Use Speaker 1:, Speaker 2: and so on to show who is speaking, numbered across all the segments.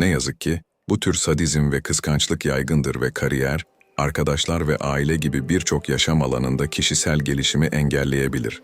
Speaker 1: Ne yazık ki bu tür sadizm ve kıskançlık yaygındır ve kariyer, arkadaşlar ve aile gibi birçok yaşam alanında kişisel gelişimi engelleyebilir.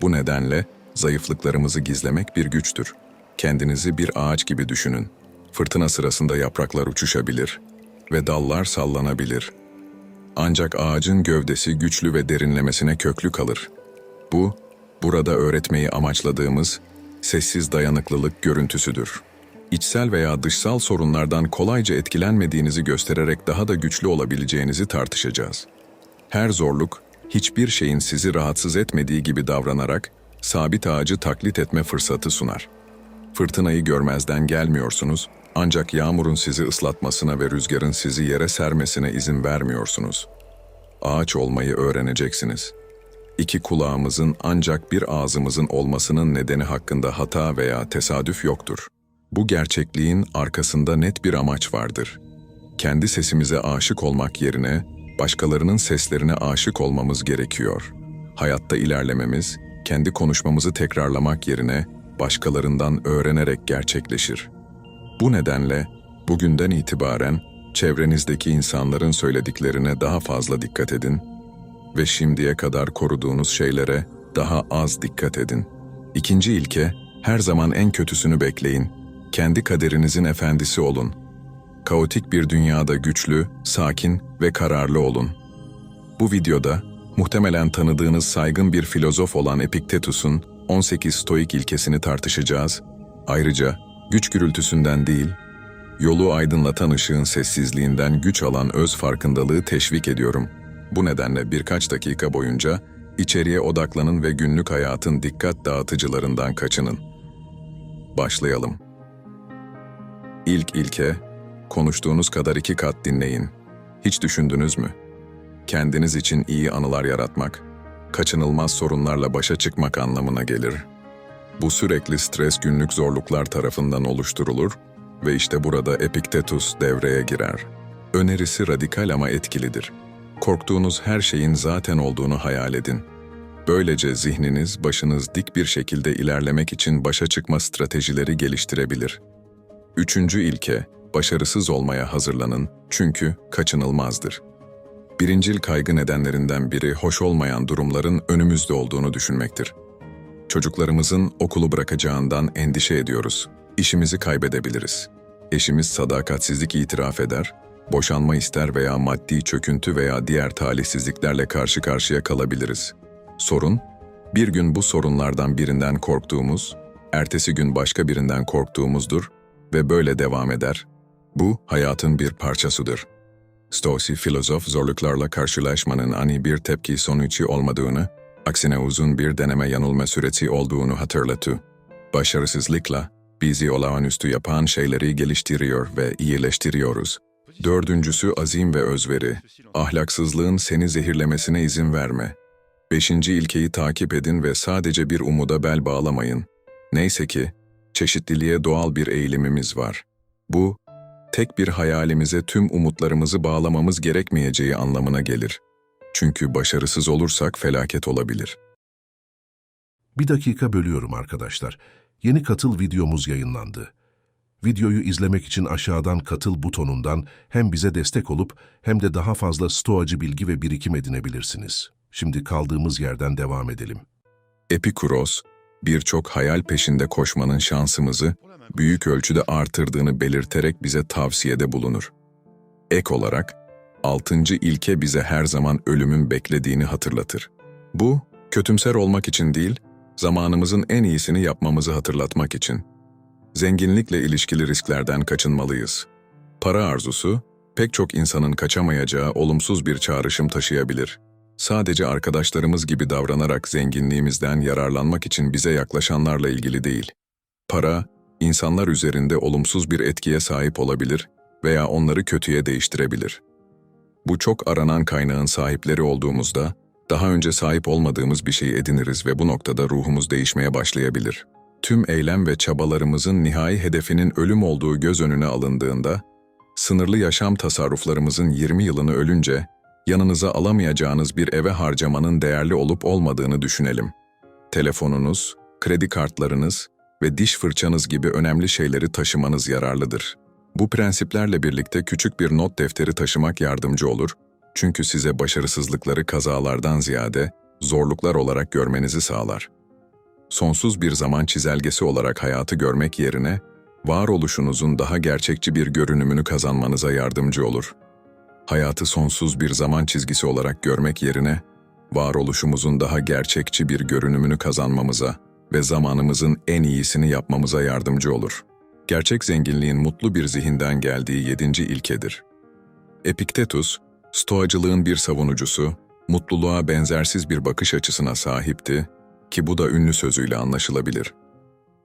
Speaker 1: Bu nedenle zayıflıklarımızı gizlemek bir güçtür. Kendinizi bir ağaç gibi düşünün. Fırtına sırasında yapraklar uçuşabilir ve dallar sallanabilir. Ancak ağacın gövdesi güçlü ve derinlemesine köklü kalır. Bu, burada öğretmeyi amaçladığımız sessiz dayanıklılık görüntüsüdür. İçsel veya dışsal sorunlardan kolayca etkilenmediğinizi göstererek daha da güçlü olabileceğinizi tartışacağız. Her zorluk, hiçbir şeyin sizi rahatsız etmediği gibi davranarak sabit ağacı taklit etme fırsatı sunar. Fırtınayı görmezden gelmiyorsunuz, ancak yağmurun sizi ıslatmasına ve rüzgarın sizi yere sermesine izin vermiyorsunuz. Ağaç olmayı öğreneceksiniz. İki kulağımızın ancak bir ağzımızın olmasının nedeni hakkında hata veya tesadüf yoktur. Bu gerçekliğin arkasında net bir amaç vardır. Kendi sesimize aşık olmak yerine başkalarının seslerine aşık olmamız gerekiyor. Hayatta ilerlememiz, kendi konuşmamızı tekrarlamak yerine başkalarından öğrenerek gerçekleşir. Bu nedenle bugünden itibaren çevrenizdeki insanların söylediklerine daha fazla dikkat edin ve şimdiye kadar koruduğunuz şeylere daha az dikkat edin. İkinci ilke, her zaman en kötüsünü bekleyin. Kendi kaderinizin efendisi olun. Kaotik bir dünyada güçlü, sakin ve kararlı olun. Bu videoda muhtemelen tanıdığınız saygın bir filozof olan Epiktetus'un 18 stoik ilkesini tartışacağız. Ayrıca güç gürültüsünden değil, yolu aydınlatan ışığın sessizliğinden güç alan öz farkındalığı teşvik ediyorum. Bu nedenle birkaç dakika boyunca içeriye odaklanın ve günlük hayatın dikkat dağıtıcılarından kaçının. Başlayalım. İlk ilke, konuştuğunuz kadar iki kat dinleyin. Hiç düşündünüz mü? Kendiniz için iyi anılar yaratmak, kaçınılmaz sorunlarla başa çıkmak anlamına gelir. Bu sürekli stres günlük zorluklar tarafından oluşturulur ve işte burada Epiktetus devreye girer. Önerisi radikal ama etkilidir. Korktuğunuz her şeyin zaten olduğunu hayal edin. Böylece zihniniz başınız dik bir şekilde ilerlemek için başa çıkma stratejileri geliştirebilir. Üçüncü ilke, başarısız olmaya hazırlanın çünkü kaçınılmazdır. Birincil kaygı nedenlerinden biri hoş olmayan durumların önümüzde olduğunu düşünmektir. Çocuklarımızın okulu bırakacağından endişe ediyoruz. İşimizi kaybedebiliriz. Eşimiz sadakatsizlik itiraf eder, boşanma ister veya maddi çöküntü veya diğer talihsizliklerle karşı karşıya kalabiliriz. Sorun, bir gün bu sorunlardan birinden korktuğumuz, ertesi gün başka birinden korktuğumuzdur ve böyle devam eder. Bu hayatın bir parçasıdır. Stoasi filozof zorluklarla karşılaşmanın ani bir tepki sonucu olmadığını, aksine uzun bir deneme yanılma süreci olduğunu hatırlatı. Başarısızlıkla bizi olağanüstü yapan şeyleri geliştiriyor ve iyileştiriyoruz. Dördüncüsü azim ve özveri. Ahlaksızlığın seni zehirlemesine izin verme. Beşinci ilkeyi takip edin ve sadece bir umuda bel bağlamayın. Neyse ki, çeşitliliğe doğal bir eğilimimiz var. Bu, tek bir hayalimize tüm umutlarımızı bağlamamız gerekmeyeceği anlamına gelir. Çünkü başarısız olursak felaket olabilir.
Speaker 2: Bir dakika bölüyorum arkadaşlar. Yeni katıl videomuz yayınlandı. Videoyu izlemek için aşağıdan katıl butonundan hem bize destek olup hem de daha fazla stoacı bilgi ve birikim edinebilirsiniz. Şimdi kaldığımız yerden devam edelim.
Speaker 1: Epikuros, birçok hayal peşinde koşmanın şansımızı büyük ölçüde artırdığını belirterek bize tavsiyede bulunur. Ek olarak, altıncı ilke bize her zaman ölümün beklediğini hatırlatır. Bu, kötümser olmak için değil, zamanımızın en iyisini yapmamızı hatırlatmak için. Zenginlikle ilişkili risklerden kaçınmalıyız. Para arzusu, pek çok insanın kaçamayacağı olumsuz bir çağrışım taşıyabilir. Sadece arkadaşlarımız gibi davranarak zenginliğimizden yararlanmak için bize yaklaşanlarla ilgili değil. Para, insanlar üzerinde olumsuz bir etkiye sahip olabilir veya onları kötüye değiştirebilir. Bu çok aranan kaynağın sahipleri olduğumuzda, daha önce sahip olmadığımız bir şey ediniriz ve bu noktada ruhumuz değişmeye başlayabilir. Tüm eylem ve çabalarımızın nihai hedefinin ölüm olduğu göz önüne alındığında, sınırlı yaşam tasarruflarımızın 20 yılını ölünce, yanınıza alamayacağınız bir eve harcamanın değerli olup olmadığını düşünelim. Telefonunuz, kredi kartlarınız ve diş fırçanız gibi önemli şeyleri taşımanız yararlıdır. Bu prensiplerle birlikte küçük bir not defteri taşımak yardımcı olur çünkü size başarısızlıkları kazalardan ziyade zorluklar olarak görmenizi sağlar. Sonsuz bir zaman çizelgesi olarak hayatı görmek yerine varoluşunuzun daha gerçekçi bir görünümünü kazanmanıza yardımcı olur. Hayatı sonsuz bir zaman çizgisi olarak görmek yerine varoluşumuzun daha gerçekçi bir görünümünü kazanmamıza ve zamanımızın en iyisini yapmamıza yardımcı olur. Gerçek zenginliğin mutlu bir zihinden geldiği yedinci ilkedir. Epiktetus, stoacılığın bir savunucusu, mutluluğa benzersiz bir bakış açısına sahipti ki bu da ünlü sözüyle anlaşılabilir.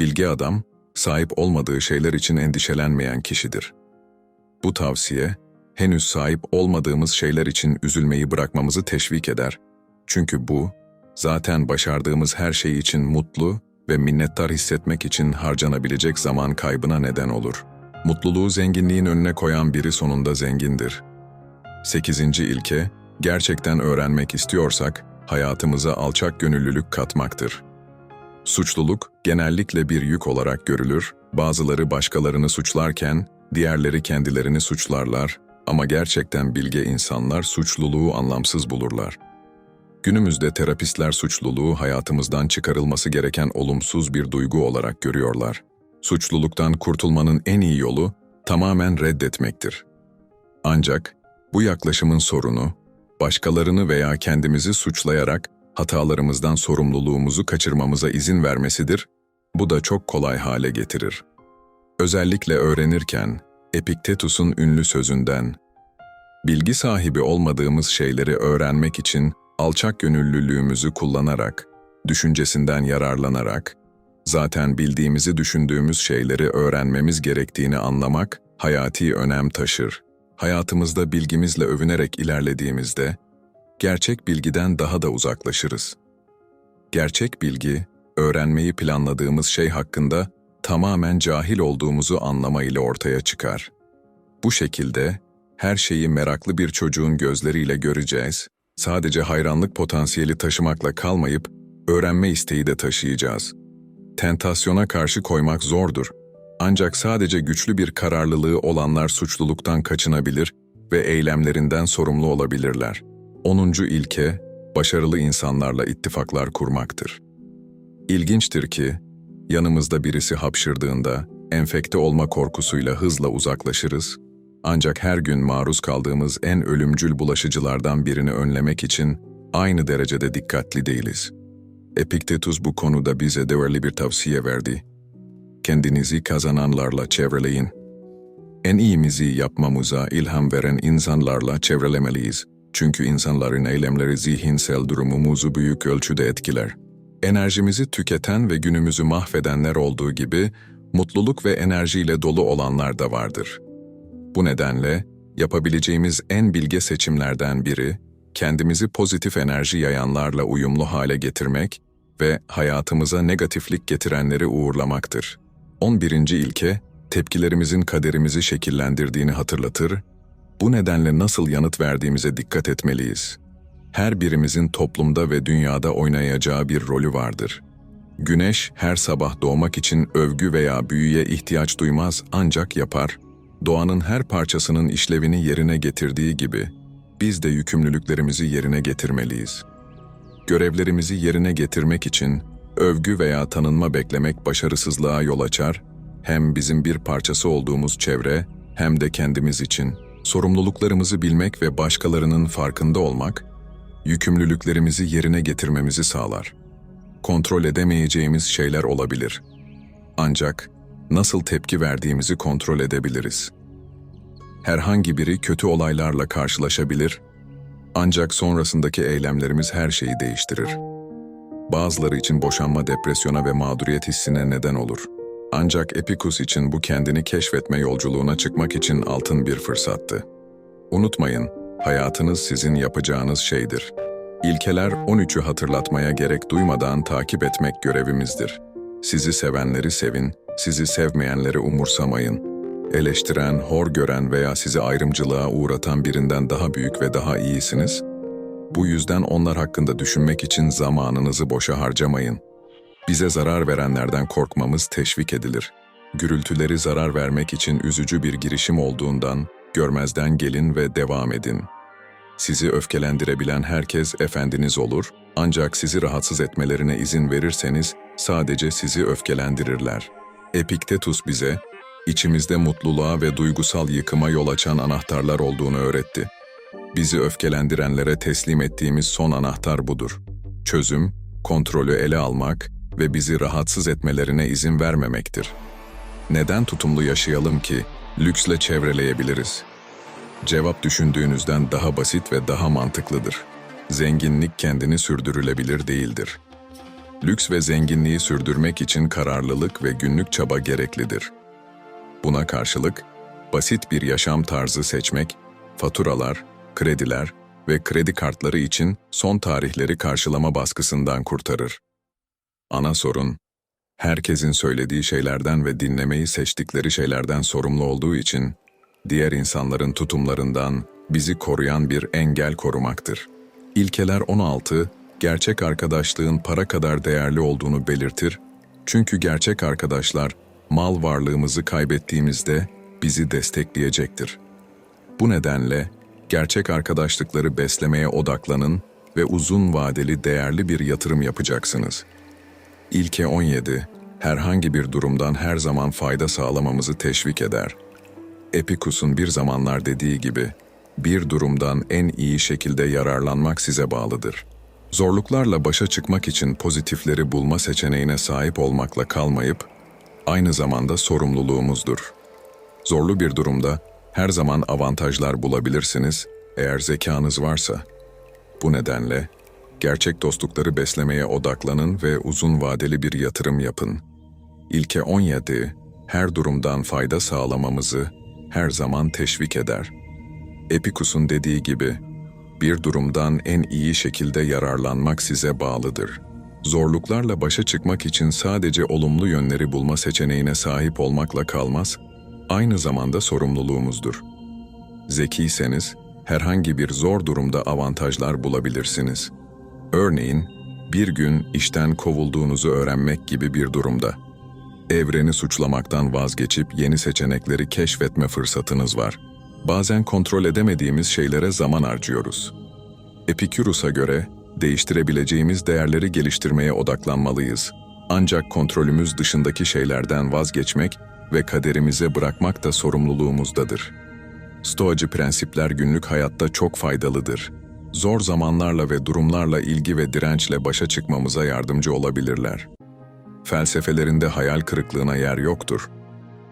Speaker 1: Bilge adam, sahip olmadığı şeyler için endişelenmeyen kişidir. Bu tavsiye, henüz sahip olmadığımız şeyler için üzülmeyi bırakmamızı teşvik eder. Çünkü bu, zaten başardığımız her şey için mutlu ve minnettar hissetmek için harcanabilecek zaman kaybına neden olur. Mutluluğu zenginliğin önüne koyan biri sonunda zengindir. 8. ilke, gerçekten öğrenmek istiyorsak, hayatımıza alçak gönüllülük katmaktır. Suçluluk genellikle bir yük olarak görülür, bazıları başkalarını suçlarken, diğerleri kendilerini suçlarlar ama gerçekten bilge insanlar suçluluğu anlamsız bulurlar. Günümüzde terapistler suçluluğu hayatımızdan çıkarılması gereken olumsuz bir duygu olarak görüyorlar. Suçluluktan kurtulmanın en iyi yolu tamamen reddetmektir. Ancak bu yaklaşımın sorunu, başkalarını veya kendimizi suçlayarak hatalarımızdan sorumluluğumuzu kaçırmamıza izin vermesidir. Bu da çok kolay hale getirir. Özellikle öğrenirken Epiktetus'un ünlü sözünden Bilgi sahibi olmadığımız şeyleri öğrenmek için alçak gönüllülüğümüzü kullanarak, düşüncesinden yararlanarak, zaten bildiğimizi düşündüğümüz şeyleri öğrenmemiz gerektiğini anlamak hayati önem taşır. Hayatımızda bilgimizle övünerek ilerlediğimizde, gerçek bilgiden daha da uzaklaşırız. Gerçek bilgi, öğrenmeyi planladığımız şey hakkında tamamen cahil olduğumuzu anlama ile ortaya çıkar. Bu şekilde, her şeyi meraklı bir çocuğun gözleriyle göreceğiz, sadece hayranlık potansiyeli taşımakla kalmayıp, öğrenme isteği de taşıyacağız. Tentasyona karşı koymak zordur. Ancak sadece güçlü bir kararlılığı olanlar suçluluktan kaçınabilir ve eylemlerinden sorumlu olabilirler. 10. ilke, başarılı insanlarla ittifaklar kurmaktır. İlginçtir ki, yanımızda birisi hapşırdığında, enfekte olma korkusuyla hızla uzaklaşırız, ancak her gün maruz kaldığımız en ölümcül bulaşıcılardan birini önlemek için aynı derecede dikkatli değiliz. Epiktetus bu konuda bize değerli bir tavsiye verdi. Kendinizi kazananlarla çevreleyin. En iyimizi yapmamıza ilham veren insanlarla çevrelemeliyiz. Çünkü insanların eylemleri zihinsel durumumuzu büyük ölçüde etkiler. Enerjimizi tüketen ve günümüzü mahvedenler olduğu gibi, mutluluk ve enerjiyle dolu olanlar da vardır. Bu nedenle, yapabileceğimiz en bilge seçimlerden biri, kendimizi pozitif enerji yayanlarla uyumlu hale getirmek ve hayatımıza negatiflik getirenleri uğurlamaktır. 11. ilke, tepkilerimizin kaderimizi şekillendirdiğini hatırlatır, bu nedenle nasıl yanıt verdiğimize dikkat etmeliyiz. Her birimizin toplumda ve dünyada oynayacağı bir rolü vardır. Güneş her sabah doğmak için övgü veya büyüye ihtiyaç duymaz ancak yapar. Doğanın her parçasının işlevini yerine getirdiği gibi biz de yükümlülüklerimizi yerine getirmeliyiz. Görevlerimizi yerine getirmek için övgü veya tanınma beklemek başarısızlığa yol açar, hem bizim bir parçası olduğumuz çevre hem de kendimiz için sorumluluklarımızı bilmek ve başkalarının farkında olmak, yükümlülüklerimizi yerine getirmemizi sağlar. Kontrol edemeyeceğimiz şeyler olabilir. Ancak nasıl tepki verdiğimizi kontrol edebiliriz. Herhangi biri kötü olaylarla karşılaşabilir, ancak sonrasındaki eylemlerimiz her şeyi değiştirir. Bazıları için boşanma depresyona ve mağduriyet hissine neden olur. Ancak Epikus için bu kendini keşfetme yolculuğuna çıkmak için altın bir fırsattı. Unutmayın, hayatınız sizin yapacağınız şeydir. İlkeler 13'ü hatırlatmaya gerek duymadan takip etmek görevimizdir. Sizi sevenleri sevin, sizi sevmeyenleri umursamayın. Eleştiren, hor gören veya sizi ayrımcılığa uğratan birinden daha büyük ve daha iyisiniz. Bu yüzden onlar hakkında düşünmek için zamanınızı boşa harcamayın. Bize zarar verenlerden korkmamız teşvik edilir. gürültüleri zarar vermek için üzücü bir girişim olduğundan görmezden gelin ve devam edin. Sizi öfkelendirebilen herkes efendiniz olur, ancak sizi rahatsız etmelerine izin verirseniz sadece sizi öfkelendirirler. Epiktetus bize, içimizde mutluluğa ve duygusal yıkıma yol açan anahtarlar olduğunu öğretti. Bizi öfkelendirenlere teslim ettiğimiz son anahtar budur. Çözüm, kontrolü ele almak ve bizi rahatsız etmelerine izin vermemektir. Neden tutumlu yaşayalım ki lüksle çevreleyebiliriz? Cevap düşündüğünüzden daha basit ve daha mantıklıdır. Zenginlik kendini sürdürülebilir değildir. Lüks ve zenginliği sürdürmek için kararlılık ve günlük çaba gereklidir. Buna karşılık, basit bir yaşam tarzı seçmek, faturalar, krediler ve kredi kartları için son tarihleri karşılama baskısından kurtarır. Ana sorun, herkesin söylediği şeylerden ve dinlemeyi seçtikleri şeylerden sorumlu olduğu için, diğer insanların tutumlarından bizi koruyan bir engel korumaktır. İlkeler 16, gerçek arkadaşlığın para kadar değerli olduğunu belirtir, çünkü gerçek arkadaşlar, mal varlığımızı kaybettiğimizde bizi destekleyecektir. Bu nedenle gerçek arkadaşlıkları beslemeye odaklanın ve uzun vadeli değerli bir yatırım yapacaksınız. İlke 17, herhangi bir durumdan her zaman fayda sağlamamızı teşvik eder. Epikus'un bir zamanlar dediği gibi, bir durumdan en iyi şekilde yararlanmak size bağlıdır. Zorluklarla başa çıkmak için pozitifleri bulma seçeneğine sahip olmakla kalmayıp, aynı zamanda sorumluluğumuzdur. Zorlu bir durumda her zaman avantajlar bulabilirsiniz eğer zekanız varsa. Bu nedenle gerçek dostlukları beslemeye odaklanın ve uzun vadeli bir yatırım yapın. İlke 17, her durumdan fayda sağlamamızı her zaman teşvik eder. Epikus'un dediği gibi, bir durumdan en iyi şekilde yararlanmak size bağlıdır. Zorluklarla başa çıkmak için sadece olumlu yönleri bulma seçeneğine sahip olmakla kalmaz, aynı zamanda sorumluluğumuzdur. Zekiyseniz, herhangi bir zor durumda avantajlar bulabilirsiniz. Örneğin, bir gün işten kovulduğunuzu öğrenmek gibi bir durumda. Evreni suçlamaktan vazgeçip yeni seçenekleri keşfetme fırsatınız var. Bazen kontrol edemediğimiz şeylere zaman harcıyoruz. Epikürus'a göre değiştirebileceğimiz değerleri geliştirmeye odaklanmalıyız. Ancak kontrolümüz dışındaki şeylerden vazgeçmek ve kaderimize bırakmak da sorumluluğumuzdadır. Stoacı prensipler günlük hayatta çok faydalıdır. Zor zamanlarla ve durumlarla ilgi ve dirençle başa çıkmamıza yardımcı olabilirler. Felsefelerinde hayal kırıklığına yer yoktur.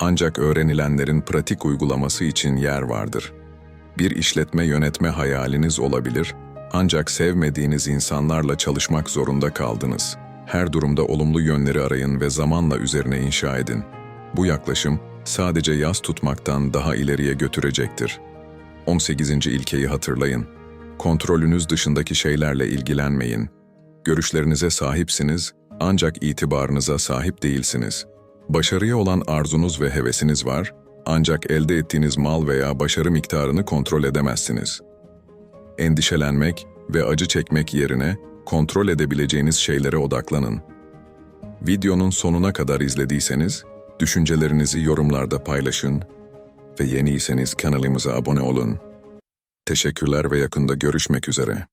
Speaker 1: Ancak öğrenilenlerin pratik uygulaması için yer vardır. Bir işletme yönetme hayaliniz olabilir, ancak sevmediğiniz insanlarla çalışmak zorunda kaldınız. Her durumda olumlu yönleri arayın ve zamanla üzerine inşa edin. Bu yaklaşım sadece yaz tutmaktan daha ileriye götürecektir. 18. ilkeyi hatırlayın. Kontrolünüz dışındaki şeylerle ilgilenmeyin. Görüşlerinize sahipsiniz ancak itibarınıza sahip değilsiniz. Başarıya olan arzunuz ve hevesiniz var ancak elde ettiğiniz mal veya başarı miktarını kontrol edemezsiniz. Endişelenmek ve acı çekmek yerine kontrol edebileceğiniz şeylere odaklanın. Videonun sonuna kadar izlediyseniz, düşüncelerinizi yorumlarda paylaşın ve yeniyseniz kanalımıza abone olun. Teşekkürler ve yakında görüşmek üzere.